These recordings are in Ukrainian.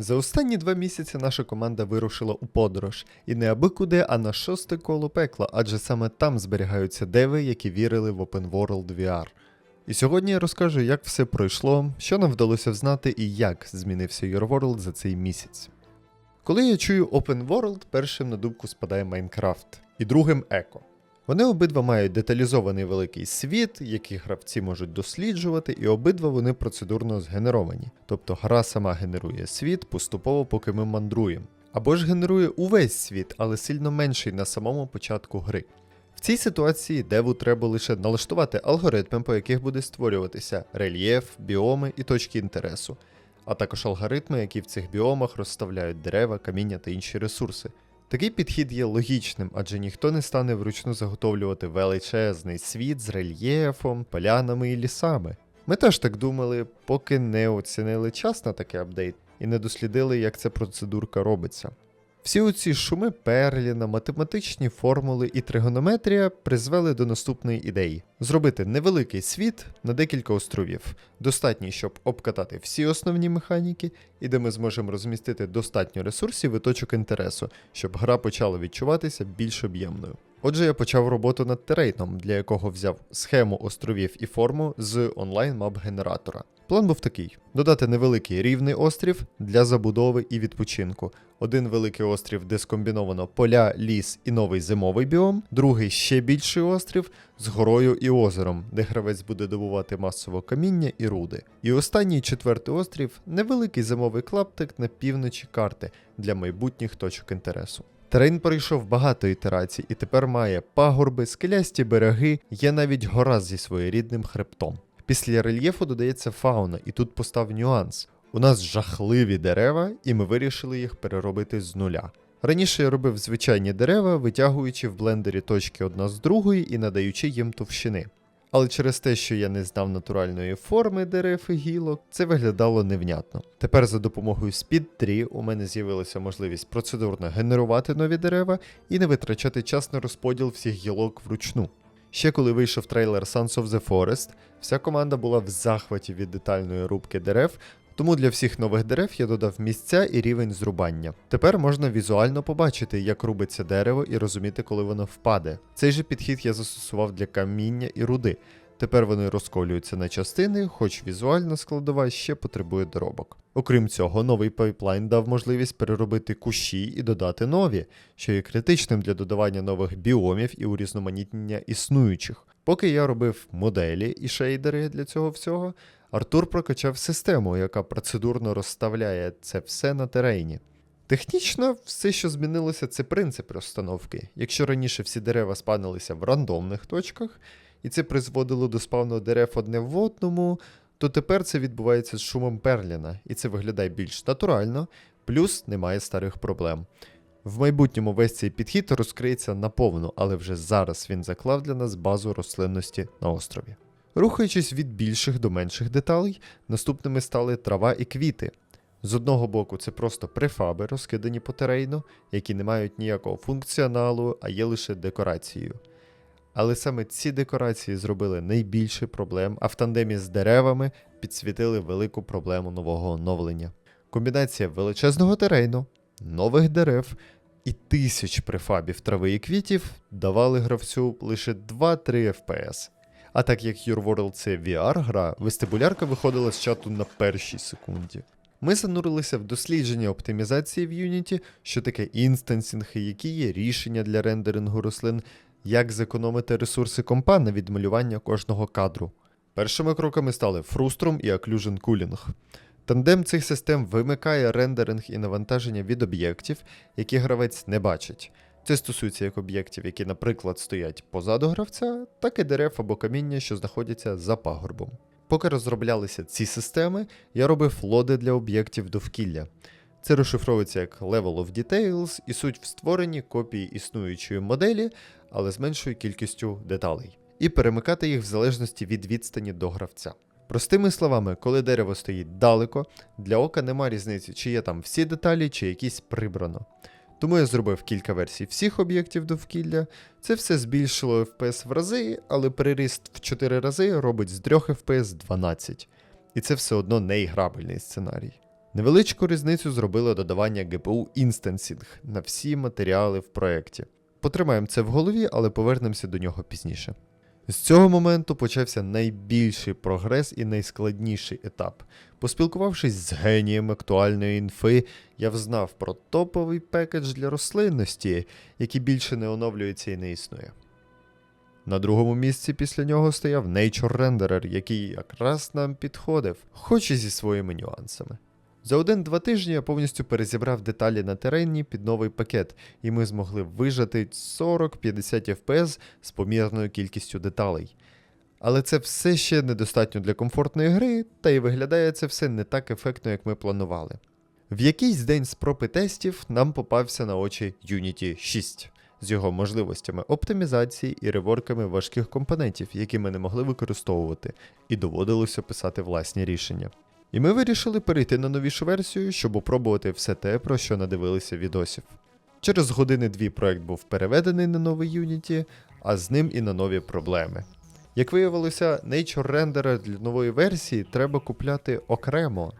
За останні два місяці наша команда вирушила у подорож, і не аби куди, а на шосте коло пекла, адже саме там зберігаються деви, які вірили в Open World VR. І сьогодні я розкажу, як все пройшло, що нам вдалося взнати і як змінився Your World за цей місяць. Коли я чую Open World, першим на думку спадає Майнкрафт, і другим Еко. Вони обидва мають деталізований великий світ, який гравці можуть досліджувати, і обидва вони процедурно згенеровані. Тобто гра сама генерує світ поступово, поки ми мандруємо. Або ж генерує увесь світ, але сильно менший на самому початку гри. В цій ситуації деву треба лише налаштувати алгоритми, по яких буде створюватися рельєф, біоми і точки інтересу, а також алгоритми, які в цих біомах розставляють дерева, каміння та інші ресурси. Такий підхід є логічним, адже ніхто не стане вручну заготовлювати величезний світ з рельєфом, полянами і лісами. Ми теж так думали, поки не оцінили час на такий апдейт і не дослідили, як ця процедурка робиться. Всі оці шуми Перліна, математичні формули і тригонометрія призвели до наступної ідеї: зробити невеликий світ на декілька островів, достатній, щоб обкатати всі основні механіки, і де ми зможемо розмістити достатньо ресурсів і точок інтересу, щоб гра почала відчуватися більш об'ємною. Отже, я почав роботу над терейном, для якого взяв схему островів і форму з онлайн-мап-генератора. План був такий: додати невеликий рівний острів для забудови і відпочинку. Один великий острів, де скомбіновано поля, ліс і новий зимовий біом, другий ще більший острів з горою і озером, де гравець буде добувати масово каміння і руди. І останній четвертий острів невеликий зимовий клаптик на півночі карти для майбутніх точок інтересу. Терен пройшов багато ітерацій і тепер має пагорби, скелясті береги, є навіть гора зі своєрідним хребтом. Після рельєфу додається фауна, і тут постав нюанс. У нас жахливі дерева, і ми вирішили їх переробити з нуля. Раніше я робив звичайні дерева, витягуючи в блендері точки одна з другої і надаючи їм товщини. Але через те, що я не знав натуральної форми дерев і гілок, це виглядало невнятно. Тепер за допомогою Speed 3 у мене з'явилася можливість процедурно генерувати нові дерева і не витрачати час на розподіл всіх гілок вручну. Ще коли вийшов трейлер Sons of the Forest, вся команда була в захваті від детальної рубки дерев, тому для всіх нових дерев я додав місця і рівень зрубання. Тепер можна візуально побачити, як рубиться дерево і розуміти, коли воно впаде. Цей же підхід я застосував для каміння і руди. Тепер вони розколюються на частини, хоч візуальна складова ще потребує доробок. Окрім цього, новий пайплайн дав можливість переробити кущі і додати нові, що є критичним для додавання нових біомів і урізноманітнення існуючих. Поки я робив моделі і шейдери для цього всього, Артур прокачав систему, яка процедурно розставляє це все на терені. Технічно, все, що змінилося, це принцип розстановки. Якщо раніше всі дерева спавнилися в рандомних точках, і це призводило до спавну дерев одне в одному, то тепер це відбувається з шумом Перліна, і це виглядає більш натурально, плюс немає старих проблем. В майбутньому весь цей підхід розкриється наповну, але вже зараз він заклав для нас базу рослинності на острові. Рухаючись від більших до менших деталей, наступними стали трава і квіти. З одного боку, це просто префаби, розкидані по терейну, які не мають ніякого функціоналу, а є лише декорацією. Але саме ці декорації зробили найбільше проблем, а в тандемі з деревами підсвітили велику проблему нового оновлення. Комбінація величезного терейну, нових дерев і тисяч префабів трави і квітів давали гравцю лише 2-3 FPS. А так як Your World це VR-гра, вестибулярка виходила з чату на першій секунді. Ми занурилися в дослідження оптимізації в Unity, що таке інстансінг, і які є рішення для рендерингу рослин, як зекономити ресурси компа на відмалювання кожного кадру. Першими кроками стали Frustrum і Occlusion Cooling. Тандем цих систем вимикає рендеринг і навантаження від об'єктів, які гравець не бачить. Це стосується як об'єктів, які, наприклад, стоять позаду гравця, так і дерев або каміння, що знаходяться за пагорбом. Поки розроблялися ці системи, я робив лоди для об'єктів довкілля. Це розшифровується як Level of Details і суть в створенні копії існуючої моделі, але з меншою кількістю деталей, і перемикати їх в залежності від відстані до гравця. Простими словами, коли дерево стоїть далеко, для ока нема різниці, чи є там всі деталі, чи якісь прибрано. Тому я зробив кілька версій всіх об'єктів довкілля. Це все збільшило FPS в рази, але переріст в 4 рази робить з 3 FPS 12. І це все одно неіграбельний сценарій. Невеличку різницю зробило додавання GPU Instancing на всі матеріали в проєкті. Потримаємо це в голові, але повернемося до нього пізніше. З цього моменту почався найбільший прогрес і найскладніший етап. Поспілкувавшись з генієм актуальної інфи, я взнав про топовий пекедж для рослинності, який більше не оновлюється і не існує. На другому місці після нього стояв Nature Renderer, який якраз нам підходив, хоч і зі своїми нюансами. За один-два тижні я повністю перезібрав деталі на терені під новий пакет, і ми змогли вижати 40-50 FPS з помірною кількістю деталей. Але це все ще недостатньо для комфортної гри, та й виглядає це все не так ефектно, як ми планували. В якийсь день спроб і тестів нам попався на очі Unity 6 з його можливостями оптимізації і реворками важких компонентів, які ми не могли використовувати, і доводилося писати власні рішення. І ми вирішили перейти на новішу версію, щоб опробувати все те, про що надивилися відосів. Через години-дві проект був переведений на новий Unity, а з ним і на нові проблеми. Як виявилося, Nature Renderer для нової версії треба купляти окремо,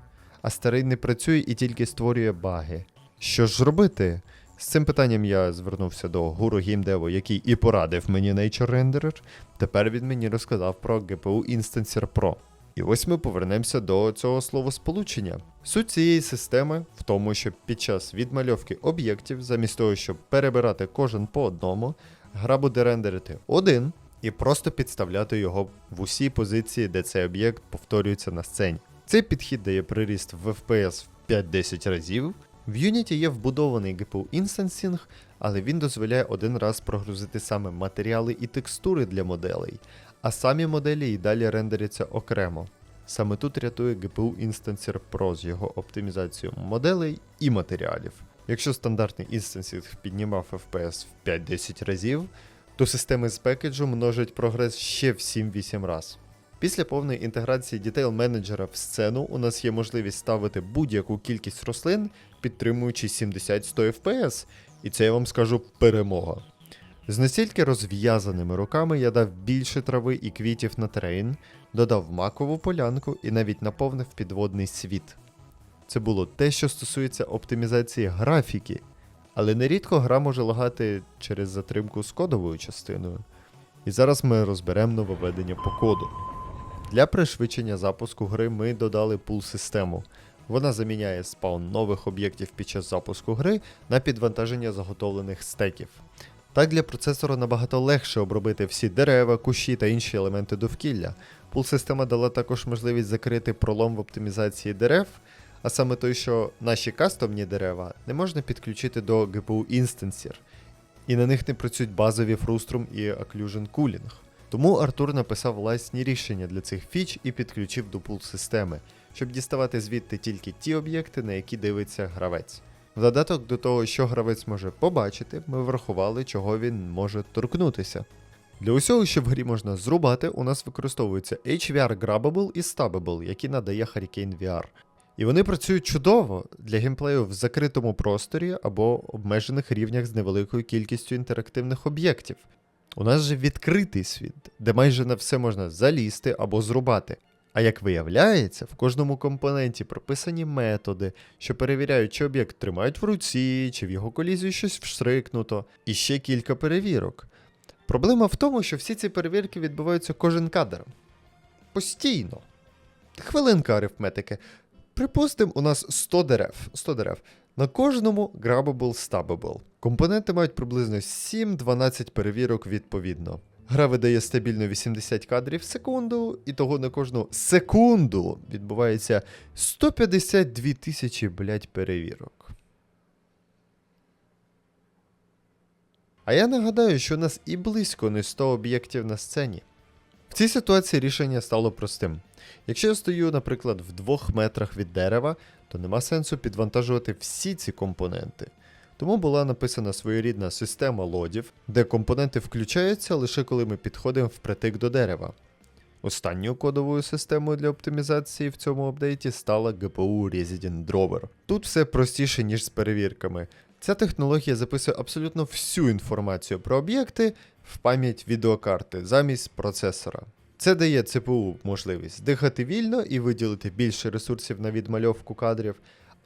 а старий не працює і тільки створює баги. Що ж робити? З цим питанням я звернувся до гуру геймдеву, який і порадив мені Nature Renderer. Тепер він мені розказав про GPU Instancer Pro. І ось ми повернемося до цього словосполучення. Суть цієї системи в тому, що під час відмальовки об'єктів, замість того, щоб перебирати кожен по одному, гра буде рендерити один і просто підставляти його в усі позиції, де цей об'єкт повторюється на сцені. Цей підхід дає приріст в FPS в 5-10 разів. В Unity є вбудований GPU Instancing, але він дозволяє один раз прогрузити саме матеріали і текстури для моделей, а самі моделі і далі рендеряться окремо. Саме тут рятує GPU Instancer Pro з його оптимізацією моделей і матеріалів. Якщо стандартний інстансінг піднімав FPS в 5-10 разів, то системи з пекеджу множать прогрес ще в 7-8 раз. Після повної інтеграції Detail менеджера в сцену у нас є можливість ставити будь-яку кількість рослин, підтримуючи 70-100 FPS, і це я вам скажу перемога. З настільки розв'язаними руками я дав більше трави і квітів на трейн, додав макову полянку і навіть наповнив підводний світ. Це було те, що стосується оптимізації графіки, але нерідко гра може лагати через затримку з кодовою частиною. І зараз ми розберемо нововведення по коду. Для пришвидшення запуску гри ми додали пул-систему. Вона заміняє спаун нових об'єктів під час запуску гри на підвантаження заготовлених стеків. Так для процесора набагато легше обробити всі дерева, кущі та інші елементи довкілля. Пул-система дала також можливість закрити пролом в оптимізації дерев, а саме той, що наші кастомні дерева не можна підключити до GPU Instancer, і на них не працюють базові Frustrum і Occlusion Cooling. Тому Артур написав власні рішення для цих фіч і підключив до пул-системи, щоб діставати звідти тільки ті об'єкти, на які дивиться гравець. В додаток до того, що гравець може побачити, ми врахували, чого він може торкнутися. Для усього, що в грі можна зрубати, у нас використовуються HVR Grabbable і Stubable, які надає Hurricane VR. І вони працюють чудово для геймплею в закритому просторі або обмежених рівнях з невеликою кількістю інтерактивних об'єктів. У нас же відкритий світ, де майже на все можна залізти або зрубати. А як виявляється, в кожному компоненті прописані методи, що перевіряють, чи об'єкт тримають в руці, чи в його колізію щось вшрикнуто, і ще кілька перевірок. Проблема в тому, що всі ці перевірки відбуваються кожен кадр. Постійно. Хвилинка арифметики. Припустимо, у нас 100 дерев. 100 дерев. На кожному Grabbable Stubable. Компоненти мають приблизно 7-12 перевірок відповідно. Гра видає стабільно 80 кадрів в секунду, і того на кожну секунду відбувається 152 тисячі, блять, перевірок. А я нагадаю, що у нас і близько не 100 об'єктів на сцені. В цій ситуації рішення стало простим. Якщо я стою, наприклад, в 2 метрах від дерева, то нема сенсу підвантажувати всі ці компоненти. Тому була написана своєрідна система лодів, де компоненти включаються лише коли ми підходимо впритик до дерева. Останньою кодовою системою для оптимізації в цьому апдейті стала GPU Resident Drawer. Тут все простіше, ніж з перевірками. Ця технологія записує абсолютно всю інформацію про об'єкти в пам'ять відеокарти замість процесора. Це дає ЦПУ можливість дихати вільно і виділити більше ресурсів на відмальовку кадрів,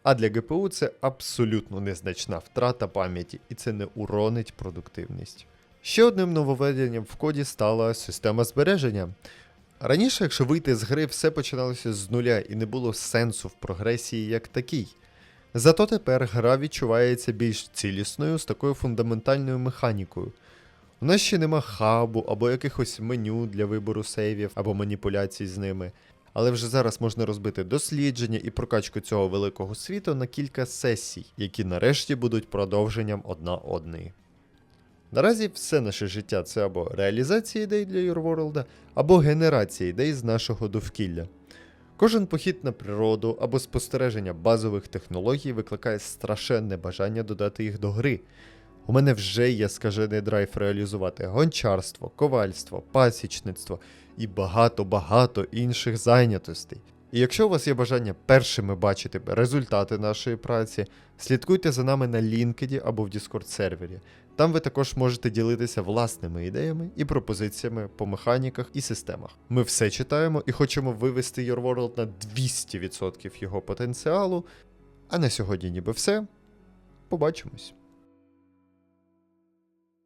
А для ГПУ це абсолютно незначна втрата пам'яті, і це не уронить продуктивність. Ще одним нововведенням в коді стала система збереження. Раніше, якщо вийти з гри, все починалося з нуля і не було сенсу в прогресії як такій. Зато тепер гра відчувається більш цілісною з такою фундаментальною механікою. У нас ще нема хабу або якихось меню для вибору сейвів або маніпуляцій з ними. Але вже зараз можна розбити дослідження і прокачку цього великого світу на кілька сесій, які нарешті будуть продовженням одна одної. Наразі все наше життя це або реалізація ідей для World, або генерація ідей з нашого довкілля. Кожен похід на природу або спостереження базових технологій викликає страшенне бажання додати їх до гри. У мене вже є скажений драйв реалізувати гончарство, ковальство, пасічництво і багато-багато інших зайнятостей. І якщо у вас є бажання першими бачити результати нашої праці, слідкуйте за нами на LinkedIn або в Discord сервері. Там ви також можете ділитися власними ідеями і пропозиціями по механіках і системах. Ми все читаємо і хочемо вивести Your World на 200% його потенціалу. А на сьогодні ніби все. Побачимось.